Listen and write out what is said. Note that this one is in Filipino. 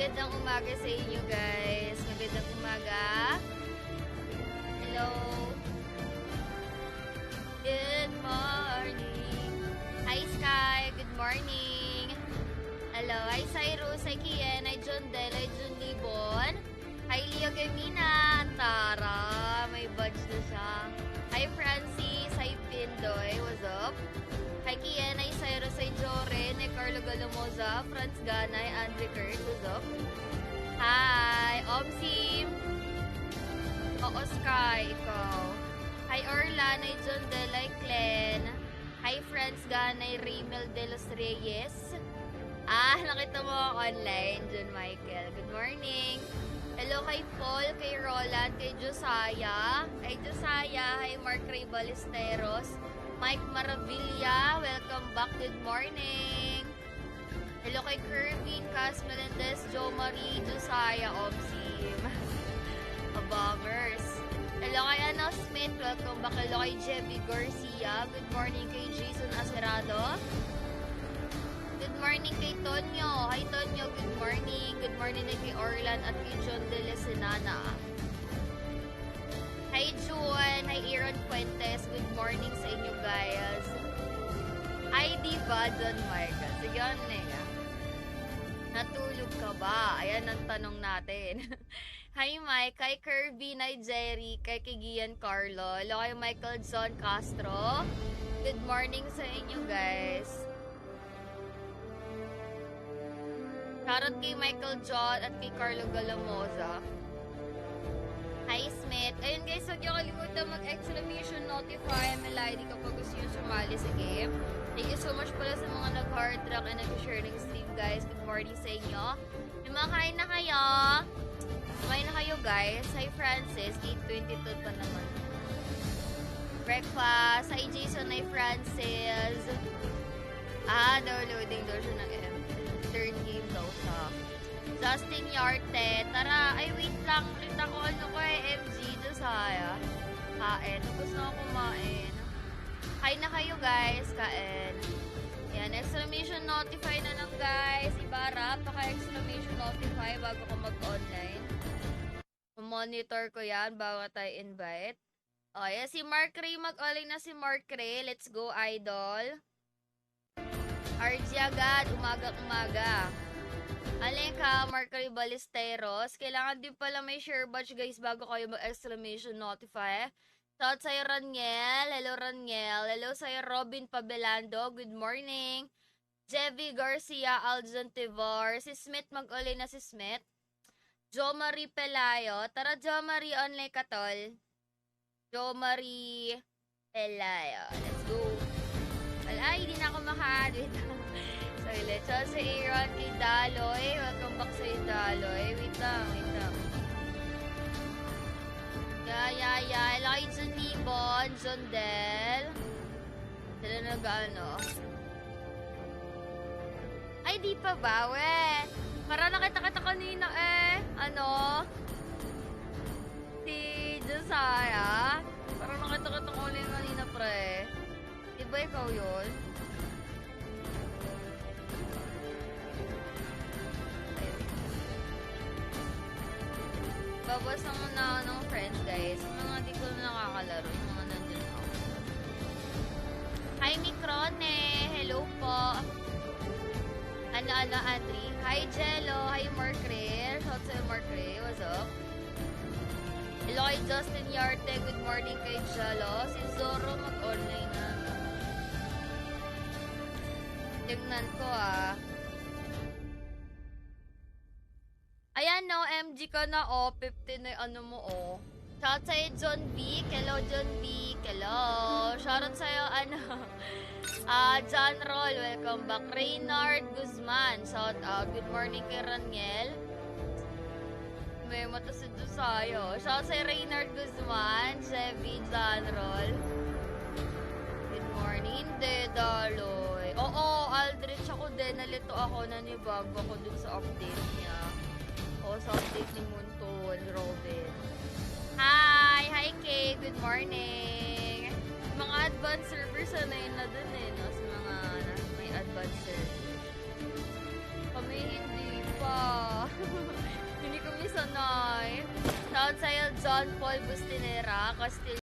Magandang umaga sa inyo guys. Magandang umaga. Hello. Good morning. Hi Sky, good morning. Hello, hi Cyrus, hi Kian, hi John Del, hi John Libon. Hi Leo Gamina, Tara, may badge na siya. Hi Francis, hi Pindoy, what's up? Hi Kian, Carlo Galamoza, Franz Ganay, Andre Kurt, up? Hi, Omsim. Oo, Sky, ikaw. Hi Orlan, hi John Del, hi Clen. Hi Franz Ganay, Raymel de los Reyes. Ah, nakita mo ako online, John Michael. Good morning. Hello kay Paul, kay Roland, kay Josiah, kay Josiah, hi Mark Ray Ballesteros, Mike Maravilla, welcome back, good morning. Kay Kirby, Cas Melendez, Joe Marie, Josiah, Omsim. Abamers. Hello kay Anna Smith, welcome back. Hello kay Jebby Garcia, good morning kay Jason Acerado. Good morning kay Tonyo. Hi Tonyo, good morning. Good morning kay Orlan at kay John de Lesenana. Hi Juan, hi Aaron Fuentes. Good morning sa inyo guys. Ay, di ba, John Marcos? Sige, ano. Natulog ka ba? Ayan ang tanong natin. Hi Mike, kay Kirby, Jerry, kay Kigian Carlo, hello kay Michael John Castro. Good morning sa inyo guys. Shoutout kay Michael John at kay Carlo Galamoza. Hi Smith. Ayun guys, huwag niyo kalimutan mag-exclamation notify MLID kapag gusto niyo sumali sa game. Thank you so much pala sa mga nag-hard rock and nag-share ng stream guys. Good morning sa inyo. May mga kain na kayo. Kumain na kayo guys. Hi Francis, 8.22 pa naman. Breakfast. Hi Jason, hi Francis. Ah, downloading daw siya ng M. Third game daw siya. Justin Yarte. Tara, ay wait lang. Kita ko ano ko eh, MG. Josiah. Kain. Tapos na ako kumain. Kain na kayo guys. Kain. Yan, exclamation notify na lang guys. Ibara, paka-exclamation notify bago ko mag-online. Monitor ko yan bago tayo invite. O, yan, si Mark Ray. Mag-online na si Mark Ray. Let's go, idol. RG agad, umaga-umaga. Alin ka, Marcory Ballesteros. Kailangan din pala may share batch guys bago kayo mag-exclamation notify. Shout sa'yo Raniel. Hello Raniel. Hello sa'yo Robin Pabelando. Good morning. Jevi Garcia, Aljon Tivor. Si Smith, mag-uli na si Smith. Jo Marie Pelayo. Tara Jo Marie, online ka tol. Jo Marie Pelayo. Let's go. Wala, hindi na ako lang. Sorry, let's go sa Aaron kay Daloy. Welcome back sa Daloy. Wait lang, wait Yeah, yeah. Laki John Libon, John Del. Sila nag ano. Ay, di pa ba, we? Para nakita kita kanina eh. Ano? Si Josiah. Para nakita kita kanina kanina, pre. Di ba ikaw yun? Babas na muna ako ng friends, guys. Mga di ko na nakakalaro. Yung mga nandun ako. Hi, Microne! Hello po! Ano, ano, Andri? Hi, Jello! Hi, Ray! Shout sa'yo, Ray. What's up? Hello kay Justin Yarte. Good morning kay Jello. Si Zoro mag-online na. Tignan ko ah. Ayan no, MG ka na oh. 15 na ano mo oh. Shout sa'yo John B. Hello John B. Hello. Shoutout sa'yo ano. Ah, John Roll. Welcome back. Reynard Guzman. Shout out. Good morning kay Raniel. May mata si Dusayo. Shout sa'yo Reynard Guzman. Chevy John Roll. Good morning. Hindi, Daloy. Oo, Aldrich ako din. Nalito ako. Nanibago ako dun sa update niya. O, sa update ni Munton, Robin. Hi! Hi, Kay! Good morning! Mga advanced servers, sanay na dun eh, no? Sa mga na, may advanced servers. Kami hindi pa. Hindi kami sanay. Shout sa'yo, John Paul Bustinera, Castillo